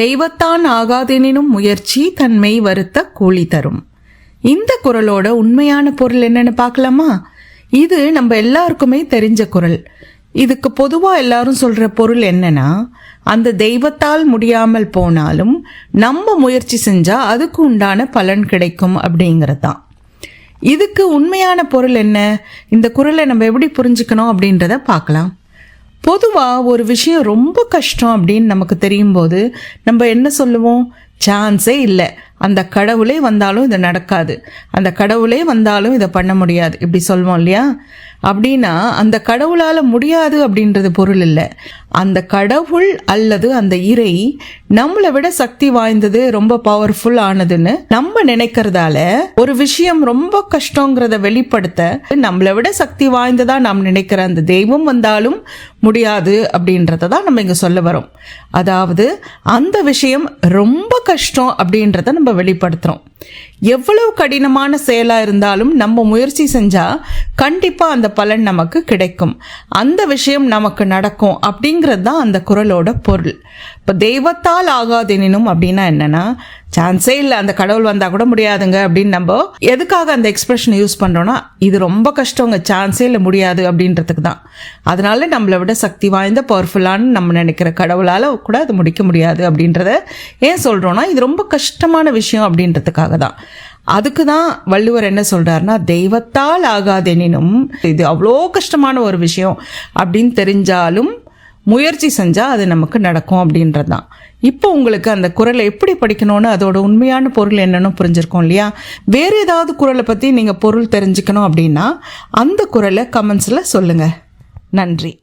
தெய்வத்தான் ஆகாதெனினும் முயற்சி தன்மை வருத்த கூலி தரும். இந்த குரலோட உண்மையான பொருள் என்னன்னு பார்க்கலாமா? இது நம்ம எல்லாருக்குமே தெரிஞ்ச குரல். இதுக்கு பொதுவாக எல்லாரும் சொல்ற பொருள் என்னன்னா அந்த தெய்வத்தால் முடியாமல் போனாலும் நம்ம முயற்சி செஞ்சா அதுக்கு உண்டான பலன் கிடைக்கும் அப்படிங்கிறது தான் இதுக்கு உண்மையான பொருள் என்ன? இந்த குரலை நம்ம எப்படி புரிஞ்சுக்கணும் அப்படின்றத பார்க்கலாம். பொதுவாக ஒரு விஷயம் ரொம்ப கஷ்டம் அப்படின்னு நமக்கு தெரியும் போது நம்ம என்ன சொல்லுவோம்? சான்ஸே இல்லை. அந்த கடவுளே வந்தாலும் இது நடக்காது. அந்த கடவுளே வந்தாலும் இதை பண்ண முடியாது. இப்படி சொல்லுவோம் இல்லையா? அப்படின்னா அந்த கடவுளால் முடியாது அப்படின்றது பொருள் இல்லை. அந்த கடவுள் அல்லது அந்த இறை நம்மளை விட சக்தி வாய்ந்தது ரொம்ப பவர்ஃபுல் ஆனதுன்னு நம்ம நினைக்கிறதால ஒரு விஷயம் ரொம்ப கஷ்டங்கிறத வெளிப்படுத்த நம்மளை விட சக்தி வாய்ந்ததா நாம் நினைக்கிற அந்த தெய்வம் வந்தாலும் முடியாது அப்படின்றத தான் நம்ம இங்கே சொல்ல வரோம். அதாவது அந்த விஷயம் ரொம்ப கஷ்டம் அப்படின்றத நம்ம வெளிப்படுத்துகிறோம் எவ்வளவு கடினமான செயலாக இருந்தாலும் நம்ம முயற்சி செஞ்சால் கண்டிப்பாக அந்த பலன் நமக்கு கிடைக்கும். அந்த விஷயம் நமக்கு நடக்கும் அப்படிங்கிறது தான் அந்த குரலோட பொருள். இப்போ தெய்வத்தால் ஆகாதெனினும் அப்படின்னா என்னென்னா சான்ஸே இல்லை. அந்த கடவுள் வந்தால் கூட முடியாதுங்க அப்படின்னு நம்ம எதுக்காக அந்த எக்ஸ்பிரஷன் யூஸ் பண்ணுறோன்னா இது ரொம்ப கஷ்டங்க. சான்ஸே இல்லை முடியாது அப்படின்றதுக்கு தான். அதனால நம்மளை விட சக்தி வாய்ந்த பவர்ஃபுல்லான்னு நம்ம நினைக்கிற கடவுளால் கூட அது முடிக்க முடியாது அப்படின்றத ஏன் சொல்கிறோன்னா இது ரொம்ப கஷ்டமான விஷயம் அப்படின்றதுக்காக தான். அதுக்கு தான் வள்ளுவர் என்ன சொல்கிறாருன்னா தெய்வத்தால் ஆகாதெனினும் இது அவ்வளோ கஷ்டமான ஒரு விஷயம் அப்படின்னு தெரிஞ்சாலும் முயற்சி செஞ்சால் அது நமக்கு நடக்கும் அப்படின்றது தான் இப்போ உங்களுக்கு அந்த குரலை எப்படி படிக்கணும்னு அதோட உண்மையான பொருள் என்னன்னு புரிஞ்சிருக்கும் இல்லையா? வேறு ஏதாவது குரலை பற்றி நீங்கள் பொருள் தெரிஞ்சுக்கணும் அப்படின்னா அந்த குரலை கமெண்ட்ஸில் சொல்லுங்கள் நன்றி.